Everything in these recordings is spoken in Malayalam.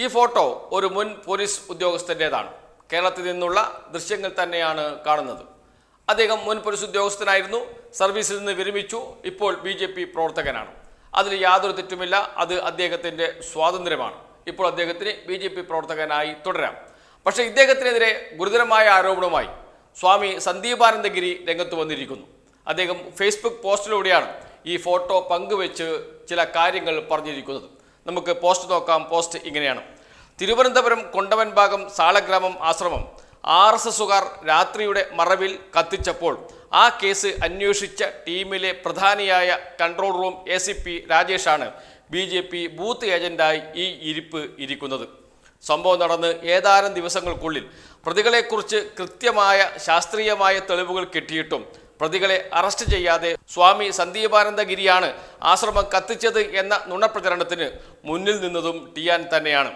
ഈ ഫോട്ടോ ഒരു മുൻ പോലീസ് ഉദ്യോഗസ്ഥന്റെതാണ് കേരളത്തിൽ നിന്നുള്ള ദൃശ്യങ്ങൾ തന്നെയാണ് കാണുന്നത്. അദ്ദേഹം മുൻ പോലീസ് ഉദ്യോഗസ്ഥനായിരുന്നു സർവീസിൽ നിന്ന് വിരമിച്ചു ഇപ്പോൾ ബി ജെ പി പ്രവർത്തകനാണ്. അതിൽ യാതൊരു തെറ്റുമില്ല അത് അദ്ദേഹത്തിന്റെ സ്വാതന്ത്ര്യമാണ്. ഇപ്പോൾ അദ്ദേഹത്തിന് ബി ജെ പി പ്രവർത്തകനായി തുടരാം. പക്ഷേ ഇദ്ദേഹത്തിനെതിരെ ഗുരുതരമായ ആരോപണവുമായി സ്വാമി സന്ദീപാനന്ദഗിരി രംഗത്ത് വന്നിരിക്കുന്നു. അദ്ദേഹം ഫേസ്ബുക്ക് പോസ്റ്റിലൂടെയാണ് ഈ ഫോട്ടോ പങ്കുവെച്ച് ചില കാര്യങ്ങൾ പറഞ്ഞിരിക്കുന്നത്. നമുക്ക് പോസ്റ്റ് നോക്കാം. പോസ്റ്റ് ഇങ്ങനെയാണ്. തിരുവനന്തപുരം കൊണ്ടവൻ ഭാഗം സാളഗ്രാമം ആശ്രമം. ആർ എസ് എസുകാർ രാത്രിയുടെ മറവിൽ കത്തിച്ചപ്പോൾ ആ കേസ് അന്വേഷിച്ച ടീമിലെ പ്രധാനിയായ control room A C P രാജേഷാണ് B J P booth ഏജന്റായി ഈ ഇരിപ്പ് ഇരിക്കുന്നത്. സംഭവം നടന്ന് ഏതാനും ദിവസങ്ങൾക്കുള്ളിൽ പ്രതികളെക്കുറിച്ച് കൃത്യമായ ശാസ്ത്രീയമായ തെളിവുകൾ കിട്ടിയിട്ടും പ്രതികളെ അറസ്റ്റ് ചെയ്യാതെ സ്വാമി സന്ദീപാനന്ദഗിരിയാണ് ആശ്രമം കത്തിച്ചത് എന്ന നുണപ്രചരണത്തിന് മുന്നിൽ നിന്നതും ടിയാൻ തന്നെയാണ്.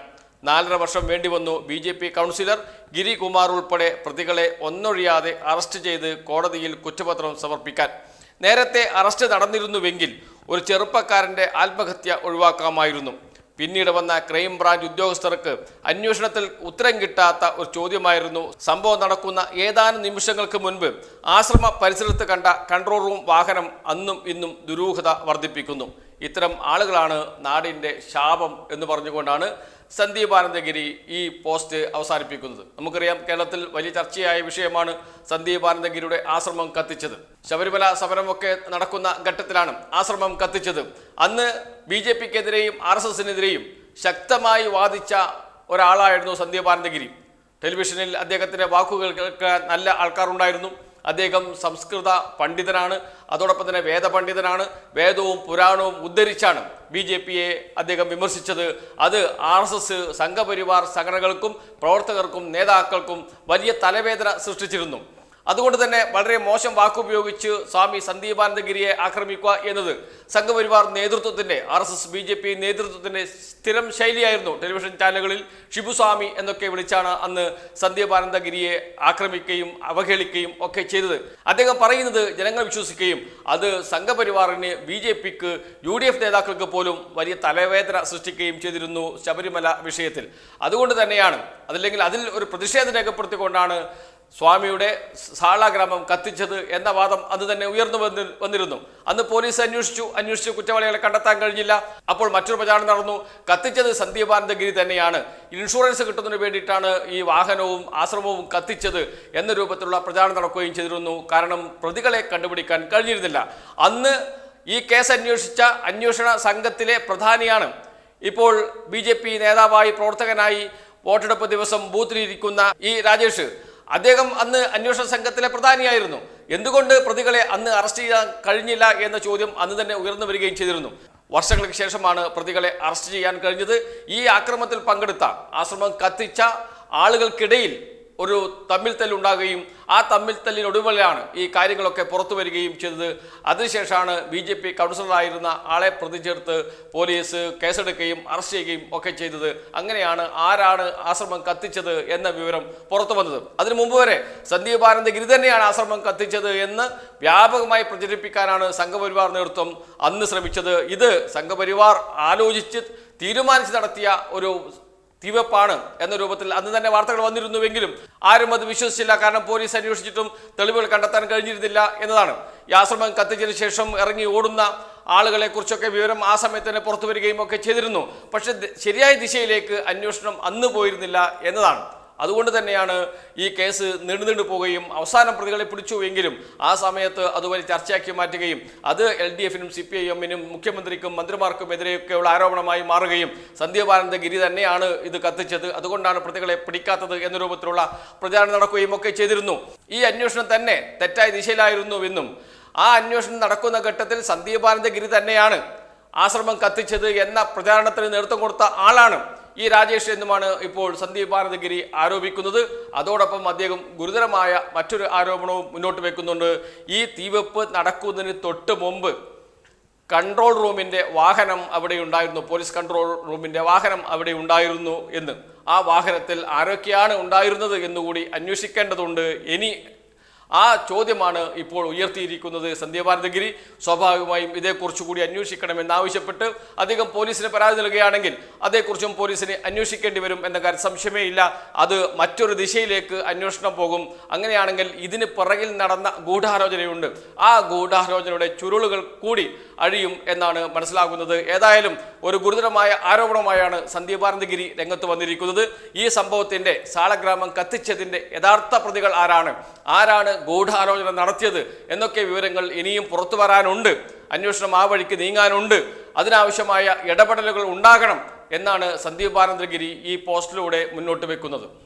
നാലര വർഷം വേണ്ടിവന്നു B J P councillor Girikumar ഉൾപ്പെടെ പ്രതികളെ ഒന്നൊഴിയാതെ അറസ്റ്റ് ചെയ്ത് കോടതിയിൽ കുറ്റപത്രം സമർപ്പിക്കാൻ. നേരത്തെ അറസ്റ്റ് നടന്നിരുന്നുവെങ്കിൽ ഒരു ചെറുപ്പക്കാരന്റെ ആത്മഹത്യ ഒഴിവാക്കാമായിരുന്നു. പിന്നീട് വന്ന ക്രൈംബ്രാഞ്ച് ഉദ്യോഗസ്ഥർക്ക് അന്വേഷണത്തിൽ ഉത്തരം കിട്ടാത്ത ഒരു ചോദ്യമായിരുന്നു. സംഭവം നടക്കുന്ന ഏതാനും നിമിഷങ്ങൾക്ക് മുൻപ് ആശ്രമ പരിസരത്ത് കണ്ട കൺട്രോൾ റൂം വാഹനം അന്നും ഇന്നും ദുരൂഹത വർദ്ധിപ്പിക്കുന്നു. ഇത്തരം ആളുകളാണ് നാടിന്റെ ശാപം എന്ന് പറഞ്ഞുകൊണ്ടാണ് സന്ദീപാനന്ദഗിരി ഈ പോസ്റ്റ് അവസാനിപ്പിക്കുന്നത്. നമുക്കറിയാം കേരളത്തിൽ വലിയ ചർച്ചയായ വിഷയമാണ് സന്ദീപാനന്ദഗിരിയുടെ ആശ്രമം കത്തിച്ചത്. ശബരിമല സമരമൊക്കെ നടക്കുന്ന ഘട്ടത്തിലാണ് ആശ്രമം കത്തിച്ചത്. അന്ന് ബി ജെ പിക്കെതിരെയും ആർ എസ് എസിനെതിരെയും ശക്തമായി വാദിച്ച ഒരാളായിരുന്നു സന്ദീപാനന്ദഗിരി ടെലിവിഷനിൽ അദ്ദേഹത്തിന്റെ വാക്കുകൾ കേൾക്കാൻ നല്ല ആൾക്കാരുണ്ടായിരുന്നു. അദ്ദേഹം സംസ്കൃത പണ്ഡിതനാണ്. അതോടൊപ്പം തന്നെ വേദപണ്ഡിതനാണ്. വേദവും പുരാണവും ഉദ്ധരിച്ചാണ് ബി ജെ പിയെ അദ്ദേഹം വിമർശിച്ചത്. അത് ആർ എസ് എസ് സംഘപരിവാർ സംഘടനകൾക്കും പ്രവർത്തകർക്കും നേതാക്കൾക്കും വലിയ തലവേദന സൃഷ്ടിച്ചിരുന്നു. അതുകൊണ്ട് തന്നെ വളരെ മോശം വാക്കുപയോഗിച്ച് സ്വാമി സന്ദീപാനന്ദഗിരിയെ ആക്രമിക്കുക എന്നത് സംഘപരിവാർ നേതൃത്വത്തിന്റെ R S S B J P നേതൃത്വത്തിന്റെ സ്ഥിരം ശൈലിയായിരുന്നു ടെലിവിഷൻ ചാനലുകളിൽ ഷിബുസ്വാമി എന്നൊക്കെ വിളിച്ചാണ് അന്ന് സന്ദീപാനന്ദഗിരിയെ ആക്രമിക്കുകയും അവഹേളിക്കുകയും ഒക്കെ ചെയ്തത്. അദ്ദേഹം പറയുന്നത് ജനങ്ങൾ വിശ്വസിക്കുകയും അത് സംഘപരിവാറിന് ബി ജെ പിക്ക് യു ഡി എഫ് നേതാക്കൾക്ക് പോലും വലിയ തലവേദന സൃഷ്ടിക്കുകയും ചെയ്തിരുന്നു ശബരിമല വിഷയത്തിൽ. അതുകൊണ്ട് തന്നെയാണ് അതല്ലെങ്കിൽ അതിൽ ഒരു പ്രതിഷേധം രേഖപ്പെടുത്തിക്കൊണ്ടാണ് സ്വാമിയുടെ സാളാഗ്രാമം കത്തിച്ചത് എന്ന വാദം അന്ന് തന്നെ ഉയർന്നു വന്നി വന്നിരുന്നു. അന്ന് പോലീസ് അന്വേഷിച്ചു. അന്വേഷിച്ച് കുറ്റവാളികളെ കണ്ടെത്താൻ കഴിഞ്ഞില്ല. അപ്പോൾ മറ്റൊരു പ്രചാരണം നടന്നു. കത്തിച്ചത് സന്ദീപാനന്ദഗിരി തന്നെയാണ്. ഇൻഷുറൻസ് കിട്ടുന്നതിന് വേണ്ടിയിട്ടാണ് ഈ വാഹനവും ആശ്രമവും കത്തിച്ചത് എന്ന രൂപത്തിലുള്ള പ്രചാരണം നടക്കുകയും ചെയ്തിരുന്നു. കാരണം പ്രതികളെ കണ്ടുപിടിക്കാൻ കഴിഞ്ഞിരുന്നില്ല. അന്ന് ഈ കേസ് അന്വേഷിച്ച അന്വേഷണ സംഘത്തിലെ പ്രധാനിയാണ്. ഇപ്പോൾ ബി നേതാവായി പ്രവർത്തകനായി വോട്ടെടുപ്പ് ദിവസം ബൂത്തിലിരിക്കുന്ന ഈ രാജേഷ്. അദ്ദേഹം അന്ന് അന്വേഷണ സംഘത്തിലെ പ്രധാനിയായിരുന്നു. എന്തുകൊണ്ട് പ്രതികളെ അന്ന് അറസ്റ്റ് ചെയ്യാൻ കഴിഞ്ഞില്ല എന്ന ചോദ്യം അന്ന് തന്നെ ഉയർന്നു വരികയും ചെയ്തിരുന്നു. വർഷങ്ങൾക്ക് ശേഷമാണ് പ്രതികളെ അറസ്റ്റ് ചെയ്യാൻ കഴിഞ്ഞത്. ഈ ആക്രമത്തിൽ പങ്കെടുത്ത ആശ്രമം കത്തിച്ച ആളുകൾക്കിടയിൽ ഒരു തമ്മിൽ തല്ലുണ്ടാകുകയും ആ തമ്മിൽ തല്ലിനൊടുവിലാണ് ഈ കാര്യങ്ങളൊക്കെ പുറത്തു വരികയും ചെയ്തത്. അതിനുശേഷമാണ് ബി ജെ പി കൗൺസിലറായിരുന്ന ആളെ പ്രതി ചേർത്ത് പോലീസ് കേസെടുക്കുകയും അറസ്റ്റ് ചെയ്യുകയും ഒക്കെ ചെയ്തത്. അങ്ങനെയാണ് ആരാണ് ആശ്രമം കത്തിച്ചത് എന്ന വിവരം പുറത്തു വന്നത്. അതിനു മുമ്പ് വരെ സന്ദീപ് ആനന്ദഗിരി തന്നെയാണ് ആശ്രമം കത്തിച്ചത് എന്ന് വ്യാപകമായി പ്രചരിപ്പിക്കാനാണ് സംഘപരിവാർ നേതൃത്വം അന്ന് ശ്രമിച്ചത്. ഇത് സംഘപരിവാർ ആലോചിച്ച് തീരുമാനിച്ച് നടത്തിയ ഒരു തീവപ്പാണ് എന്ന രൂപത്തിൽ അന്ന് തന്നെ വാർത്തകൾ വന്നിരുന്നുവെങ്കിലും ആരും അത് വിശ്വസിച്ചില്ല. കാരണം പോലീസ് അന്വേഷിച്ചിട്ടും തെളിവുകൾ കണ്ടെത്താൻ കഴിഞ്ഞിരുന്നില്ല എന്നതാണ്. ഈ ആശ്രമം കത്തിച്ചതിന് ശേഷം ഇറങ്ങി ഓടുന്ന ആളുകളെ കുറിച്ചൊക്കെ വിവരം ആ സമയത്ത് തന്നെ പുറത്തു വരികയും ഒക്കെ ചെയ്തിരുന്നു. പക്ഷെ ശരിയായ ദിശയിലേക്ക് അന്വേഷണം അന്ന് പോയിരുന്നില്ല എന്നതാണ്. അതുകൊണ്ട് തന്നെയാണ് ഈ കേസ് നീണ്ടു നീണ്ടു പോവുകയും അവസാനം പ്രതികളെ പിടിച്ചുവെങ്കിലും ആ സമയത്ത് അത് വലിയ ചർച്ചയാക്കി മാറ്റുകയും അത് എൽ ഡി എഫിനും സി പി ഐ എമ്മിനും മുഖ്യമന്ത്രിക്കും മന്ത്രിമാർക്കും എതിരെയൊക്കെയുള്ള ആരോപണമായി മാറുകയും സന്ധ്യാപാനന്ദഗിരി തന്നെയാണ് ഇത് കത്തിച്ചത്. അതുകൊണ്ടാണ് പ്രതികളെ പിടിക്കാത്തത് എന്ന രൂപത്തിലുള്ള പ്രചാരണം നടക്കുകയും ഒക്കെ ചെയ്തിരുന്നു. ഈ അന്വേഷണം തന്നെ തെറ്റായ ദിശയിലായിരുന്നുവെന്നും ആ അന്വേഷണം നടക്കുന്ന ഘട്ടത്തിൽ സന്ദീപാനന്ദഗിരി തന്നെയാണ് ആശ്രമം കത്തിച്ചത് എന്ന പ്രചാരണത്തിന് നേതൃത്വം കൊടുത്ത ആളാണ് ഈ രാജേഷ് എന്നുമാണ് ഇപ്പോൾ സന്ദീപ് ഭാരതഗിരി ആരോപിക്കുന്നത്. അതോടൊപ്പം അദ്ദേഹം ഗുരുതരമായ മറ്റൊരു ആരോപണവും മുന്നോട്ട് വെക്കുന്നുണ്ട്. ഈ തീവെപ്പ് നടക്കുന്നതിന് തൊട്ട് മുമ്പ് കൺട്രോൾ റൂമിന്റെ വാഹനം അവിടെ ഉണ്ടായിരുന്നു. പോലീസ് കൺട്രോൾ റൂമിന്റെ വാഹനം അവിടെ ഉണ്ടായിരുന്നു എന്ന്. ആ വാഹനത്തിൽ ആരൊക്കെയാണ് ഉണ്ടായിരുന്നത് എന്നുകൂടി അന്വേഷിക്കേണ്ടതുണ്ട്. ഇനി ആ ചോദ്യമാണ് ഇപ്പോൾ ഉയർത്തിയിരിക്കുന്നത്. സന്ധ്യഭാരതഗിരി സ്വാഭാവികമായും ഇതേക്കുറിച്ച് കൂടി അന്വേഷിക്കണമെന്ന് ആവശ്യപ്പെട്ട് അധികം പോലീസിന് പരാതി നൽകുകയാണെങ്കിൽ അതേക്കുറിച്ചും പോലീസിന് അന്വേഷിക്കേണ്ടി വരും എന്ന കാര്യം സംശയമേ ഇല്ല അത് മറ്റൊരു ദിശയിലേക്ക് അന്വേഷണം പോകും. അങ്ങനെയാണെങ്കിൽ ഇതിന് പിറകിൽ നടന്ന ഗൂഢാലോചനയുണ്ട്. ആ ഗൂഢാലോചനയുടെ ചുരുളുകൾ കൂടി അഴിയും എന്നാണ് മനസ്സിലാകുന്നത്. ഏതായാലും ഒരു ഗുരുതരമായ ആരോപണമായാണ് സന്ധ്യഭാരതഗിരി രംഗത്ത് വന്നിരിക്കുന്നത്. ഈ സംഭവത്തിന്റെ സാളഗ്രാമം കത്തിച്ചതിന്റെ യഥാർത്ഥ പ്രതികൾ ആരാണ്? ആരാണ് ഗൂഢാലോചന നടത്തിയത് എന്നൊക്കെ വിവരങ്ങൾ ഇനിയും പുറത്തു വരാനുണ്ട്. അന്വേഷണം ആ വഴിക്ക് നീങ്ങാനുണ്ട്. അതിനാവശ്യമായ ഇടപെടലുകൾ ഉണ്ടാകണം എന്നാണ് സന്ദീപ് ആനന്ദഗിരി ഈ പോസ്റ്റിലൂടെ മുന്നോട്ട് വെക്കുന്നത്.